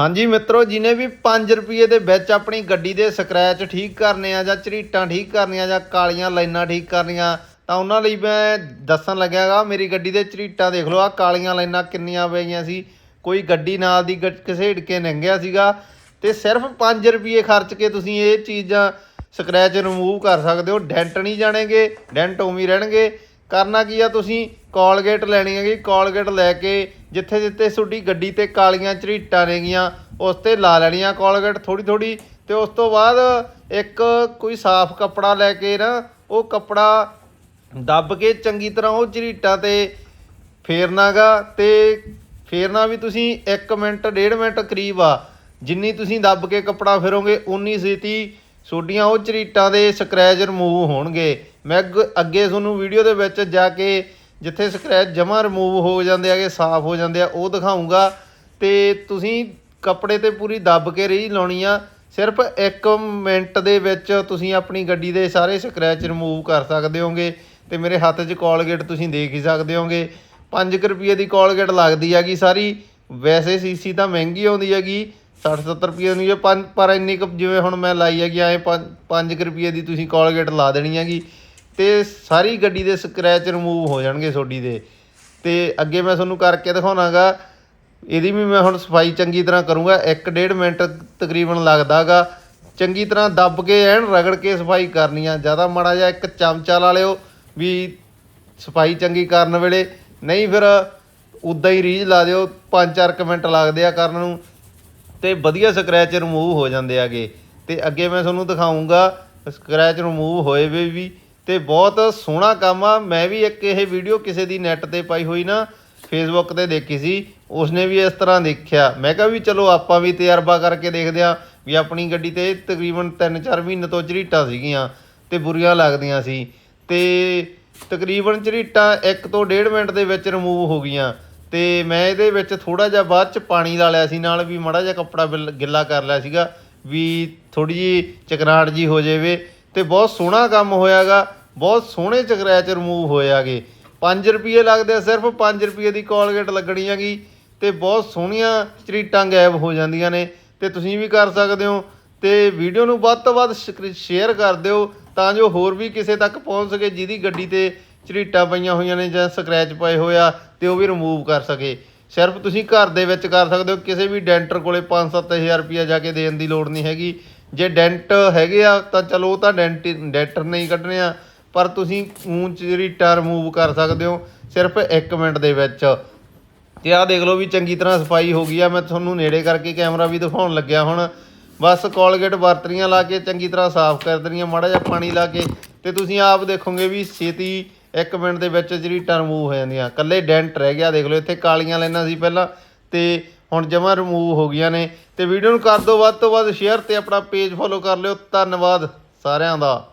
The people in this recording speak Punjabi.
ਹਾਂਜੀ ਮਿੱਤਰੋ, ਜਿਨੇ ਵੀ 5 ਰੁਪਏ ਦੇ ਵਿੱਚ ਆਪਣੀ ਗੱਡੀ ਦੇ ਸਕ੍ਰੈਚ ਠੀਕ ਕਰਨੇ ਆ ਜਾਂ ਝਰੀਟਾਂ ਠੀਕ ਕਰਨੀਆਂ ਜਾਂ ਕਾਲੀਆਂ ਲਾਈਨਾਂ ਠੀਕ ਕਰਨੀਆਂ, ਤਾਂ ਉਹਨਾਂ ਲਈ ਮੈਂ ਦੱਸਣ ਲੱਗਿਆਗਾ ਮੇਰੀ ਗੱਡੀ ਦੇ ਝਰੀਟਾਂ ਦੇਖ ਲਓ ਆ ਕਾਲੀਆਂ ਲਾਈਨਾਂ ਕਿੰਨੀਆਂ ਪਈਆਂ ਸੀ। ਕੋਈ ਗੱਡੀ ਨਾਲ ਦੀ ਗ- ਘਸੇੜ ਕੇ ਲੰਘਿਆ ਸੀਗਾ। ਤੇ ਸਿਰਫ 5 ਰੁਪਏ ਖਰਚ ਕੇ ਤੁਸੀਂ ਇਹ ਚੀਜ਼ਾਂ ਸਕ੍ਰੈਚ ਰਿਮੂਵ ਕਰ ਸਕਦੇ ਹੋ। ਡੈਂਟ ਨਹੀਂ ਜਾਣਗੇ ਡੈਂਟ ਉਵੇਂ ਰਹਿਣਗੇ। ਕਰਨਾ ਕੀ ਆ ਤੁਸੀਂ ਕੋਲਗੇਟ ਲੈਣੀ ਹੈਗੀ ਕੋਲਗੇਟ ਲੈ ਕੇ ਜਿੱਥੇ ਜਿੱਥੇ ਤੁਹਾਡੀ ਗੱਡੀ ਤੇ ਕਾਲੀਆਂ ਝਰੀਟਾਂ ਨੇਗੀਆਂ, ਉਸ ਤੇ ਲਾ ਲੈਣੀਆਂ ਕੋਲਗੇਟ ਥੋੜੀ ਥੋੜੀ ਤੇ ਉਸ ਤੋਂ ਬਾਅਦ ਇੱਕ ਕੋਈ ਸਾਫ਼ ਕੱਪੜਾ ਲੈ ਕੇ ਨਾ, ਉਹ ਕੱਪੜਾ ਦੱਬ ਕੇ ਚੰਗੀ ਤਰ੍ਹਾਂ ਉਹ ਝਰੀਟਾਂ ਤੇ ਫੇਰਨਾਗਾ ਤੇ ਫੇਰਨਾ ਵੀ ਤੁਸੀਂ 1 ਮਿੰਟ, ਡੇਢ ਮਿੰਟ ਕਰੀਬ ਆ। ਜਿੰਨੀ ਤੁਸੀਂ ਦੱਬ ਕੇ ਕੱਪੜਾ ਫੇਰੋਗੇ, ਉਨੀ ਛੇਤੀ ਤੁਹਾਡੀਆਂ ਉਹ ਝਰੀਟਾਂ ਦੇ ਸਕ੍ਰੈਚ ਰਿਮੂਵ ਹੋਣਗੇ। ਮੈਂ ਅੱਗ- ਅੱਗੇ ਤੁਹਾਨੂੰ ਵੀਡੀਓ ਦੇ ਵਿੱਚ ਜਾ ਕੇ ਜਿੱਥੇ ਸਕ੍ਰੈਚ ਜਮਾ ਰਿਮੂਵ ਹੋ ਜਾਂਦੇ ਆਗੇ ਸਾਫ਼ ਹੋ ਜਾਂਦੇ ਆ, ਉਹ ਦਿਖਾਉਂਗਾ ਤੇ ਤੁਸੀਂ ਕੱਪੜੇ ਤੇ ਪੂਰੀ ਦੱਬ ਕੇ ਰਹੀ ਲਾਉਣੀ ਆ। ਸਿਰਫ 1 ਮਿੰਟ ਦੇ ਵਿੱਚ ਤੁਸੀਂ ਆਪਣੀ ਗੱਡੀ ਦੇ ਸਾਰੇ ਸਕ੍ਰੈਚ ਰਿਮੂਵ ਕਰ ਸਕਦੇ ਹੋਗੇ ਤੇ ਮੇਰੇ ਹੱਥ 'ਚ ਕੋਲਗੇਟ ਤੁਸੀਂ ਦੇਖ ਹੀ ਸਕਦੇ ਹੋਗੇ। 5 ਰੁਪਏ ਦੀ ਕੋਲਗੇਟ ਲੱਗਦੀ ਹੈਗੀ ਸਾਰੀ। ਵੈਸੇ ਸੀਸੀ ਤਾਂ ਮਹਿੰਗੀ ਆਉਂਦੀ ਹੈਗੀ 60 70 ਰੁਪਏ ਦੀ ਹੈ ਪੰਜ ਪਰ ਇੰਨੀ ਕੁ ਜਿਵੇਂ ਹੁਣ ਮੈਂ ਲਾਈ ਹੈਗੀ, ਐ 5 ਰੁਪਏ ਦੀ ਤੁਸੀਂ ਕੋਲਗੇਟ ਲਾ ਦੇਣੀ ਹੈਗੀ। ਤੇ ਸਾਰੀ ਗੱਡੀ ਦੇ ਸਕ੍ਰੈਚ ਰਿਮੂਵ ਹੋ ਜਾਣਗੇ ਤੁਹਾਡੀ ਦੇ। ਤੇ ਅੱਗੇ ਮੈਂ ਤੁਹਾਨੂੰ ਕਰਕੇ ਦਿਖਾਉਣਾਗਾ। ਇਹਦੀ ਵੀ ਮੈਂ ਹੁਣ ਸਫ਼ਾਈ ਚੰਗੀ ਤਰ੍ਹਾਂ ਕਰੂੰਗਾ। 1.5 ਮਿੰਟ ਤਕਰੀਬਨ ਲੱਗਦਾਗਾ। ਚੰਗੀ ਤਰ੍ਹਾਂ ਦੱਬ ਕੇ ਐਨ ਰਗੜ ਕੇ ਸਫ਼ਾਈ ਕਰਨੀ ਆ। ਜ਼ਿਆਦਾ ਮਾੜਾ ਜਿਹਾ ਇੱਕ ਚਮਚਾ ਲਾ ਲਿਓ ਵੀ ਸਫ਼ਾਈ ਚੰਗੀ ਕਰਨ ਵੇਲੇ। ਨਹੀਂ ਫਿਰ ਉਦਾਂ ਹੀ ਰੀਝ ਲਾ ਦਿਓ। 5-4 ਮਿੰਟ ਲੱਗਦੇ ਆ ਕਰਨ ਨੂੰ। ਤੇ ਵਧੀਆ ਸਕ੍ਰੈਚ ਰਿਮੂਵ ਹੋ ਜਾਂਦੇ ਆਗੇ। ਤੇ ਅੱਗੇ ਮੈਂ ਤੁਹਾਨੂੰ ਦਿਖਾਉਂਗਾ ਸਕ੍ਰੈਚ ਰਿਮੂਵ ਹੋਏ ਵੇ ਵੀ। ਤੇ ਬਹੁਤ ਸੋਹਣਾ ਕੰਮ ਆ। ਮੈਂ ਵੀ ਇੱਕ ਇਹ ਵੀਡੀਓ ਕਿਸੇ ਦੀ ਨੈਟ ਤੇ ਪਾਈ ਹੋਈ ਨਾ ਫੇਸਬੁੱਕ ਤੇ ਦੇਖੀ ਸੀ। ਉਸਨੇ ਵੀ ਇਸ ਤਰ੍ਹਾਂ ਦੇਖਿਆ। ਮੈਂ ਕਿਹਾ ਵੀ ਚਲੋ ਆਪਾਂ ਵੀ ਤਜਰਬਾ ਕਰਕੇ ਦੇਖਦੇ ਆ ਵੀ ਆਪਣੀ ਗੱਡੀ ਤੇ ਤਕਰੀਬਨ 3-4 ਮਹੀਨੇ ਤੋਂ ਝਰੀਟਾਂ ਸੀਗੀਆਂ ਤੇ ਬੁਰੀਆਂ ਲੱਗਦੀਆਂ ਸੀ। ਤੇ ਤਕਰੀਬਨ ਝਰੀਟਾਂ 1 ਤੋਂ 1.5 ਮਿੰਟ ਦੇ ਵਿੱਚ ਰਿਮੂਵ ਹੋ ਗਈਆਂ। ਤੇ ਮੈਂ ਇਹਦੇ ਵਿੱਚ ਥੋੜਾ ਜਿਹਾ ਬਾਅਦ ਚ ਪਾਣੀ ਲਾ ਲਿਆ ਸੀ, ਨਾਲ ਵੀ ਮਾੜਾ ਜਿਹਾ ਕੱਪੜਾ ਬਿੱਲ- ਗਿੱਲਾ ਕਰ ਲਿਆ ਸੀਗਾ ਵੀ ਥੋੜੀ ਜੀ ਚਕਨਾਹਟ ਜੀ ਹੋ ਜਾਵੇ। ਤੇ ਬਹੁਤ ਸੋਹਣਾ ਕੰਮ ਹੋਇਆਗਾ। ਬਹੁਤ ਸੋਹਣੇ ਚਕਰੈਚ ਰਿਮੂਵ ਹੋਏ ਹੋਇਆਗੇ 5 ਰੁਪਏ ਲੱਗਦੇ ਆ, ਸਿਰਫ 5 ਰੁਪਏ ਦੀ ਕੋਲਗੇਟ ਲੱਗਣੀ ਹੈਗੀ ਤੇ ਬਹੁਤ ਸੋਹਣੀਆਂ ਚਰੀਟਾਂ ਗਾਇਬ ਹੋ ਜਾਂਦੀਆਂ ਨੇ ਤੇ ਤੁਸੀਂ ਵੀ ਕਰ ਸਕਦੇ ਹੋ ਤੇ ਵੀਡੀਓ ਨੂੰ ਵੱਧ ਤੋਂ ਵੱਧ ਸ਼ੇਅਰ ਕਰ ਦਿਓ ਤਾਂ ਜੋ ਹੋਰ ਵੀ ਕਿਸੇ ਤੱਕ ਪਹੁੰਚ ਸਕੇ ਜਿਹਦੀ ਗੱਡੀ ਤੇ ਝਰੀਟਾਂ ਪਈਆਂ ਹੋਈਆਂ ਨੇ ਜਾਂ ਸਕ੍ਰੈਚ ਪਏ ਹੋਇਆ ਤੇ ਉਹ ਵੀ ਰਿਮੂਵ ਕਰ ਸਕੇ। ਸਿਰਫ ਤੁਸੀਂ ਘਰ ਦੇ ਵਿੱਚ ਕਰ ਸਕਦੇ ਹੋ, ਕਿਸੇ ਵੀ ਡੈਂਟਰ ਕੋਲੇ 5-7000 ਰੁਪਇਆ ਜਾ ਕੇ ਦੇਣ ਦੀ ਲੋੜ ਨਹੀਂ ਹੈਗੀ। ਜੇ ਡੈਂਟ ਹੈਗੇ ਆ ਤਾਂ ਚਲੋ ਉਹ ਤਾਂ ਡੈਂਟ ਡੈਂਟਰ ਨਹੀਂ ਕੱਢਣੇ ਆ। ਪਰ ਤੁਸੀਂ ਊਂ ਝਰੀਟਾਂ ਰਿਮੂਵ ਕਰ ਸਕਦੇ ਹੋ ਸਿਰਫ 1 ਮਿੰਟ ਦੇ ਵਿੱਚ। ਤੇ ਆਹ ਦੇਖ ਲਓ ਵੀ ਚੰਗੀ ਤਰ੍ਹਾਂ ਸਫ਼ਾਈ ਹੋ ਗਈ ਆ। ਮੈਂ ਤੁਹਾਨੂੰ ਨੇੜੇ ਕਰਕੇ ਕੈਮਰਾ ਵੀ ਦਿਖਾਉਣ ਲੱਗਿਆ ਹੁਣ। ਬਸ ਕੋਲਗੇਟ ਵਰਤਰੀਆਂ ਲਾ ਕੇ ਚੰਗੀ ਤਰ੍ਹਾਂ ਸਾਫ਼ ਕਰ ਦੇਣੀਆਂ, ਮਾੜਾ ਜਿਹਾ ਪਾਣੀ ਲਾ ਕੇ। ਤੇ ਤੁਸੀਂ ਆਪ ਦੇਖੋਗੇ ਵੀ ਛੇਤੀ 1 ਮਿੰਟ ਦੇ ਵਿੱਚ ਝਰੀਟਾਂ ਰਿਮੂਵ ਹੋ ਜਾਂਦੀਆਂ। ਕੱਲੇ ਡੈਂਟ ਰਹਿ ਗਿਆ, ਦੇਖ ਲਓ ਇੱਥੇ ਕਾਲੀਆਂ ਲਾਈਨਾਂ ਸੀ ਪਹਿਲਾਂ। ਤੇ ਹੁਣ ਜਮਾ ਰਿਮੂਵ ਹੋ ਗਈਆਂ ਨੇ। ਤੇ ਵੀਡੀਓ ਨੂੰ ਕਰ ਦਿਓ ਵੱਧ ਤੋਂ ਵੱਧ ਸ਼ੇਅਰ ਤੇ ਆਪਣਾ ਪੇਜ ਫੋਲੋ ਕਰ ਲਿਓ। ਧੰਨਵਾਦ ਸਾਰਿਆਂ ਦਾ।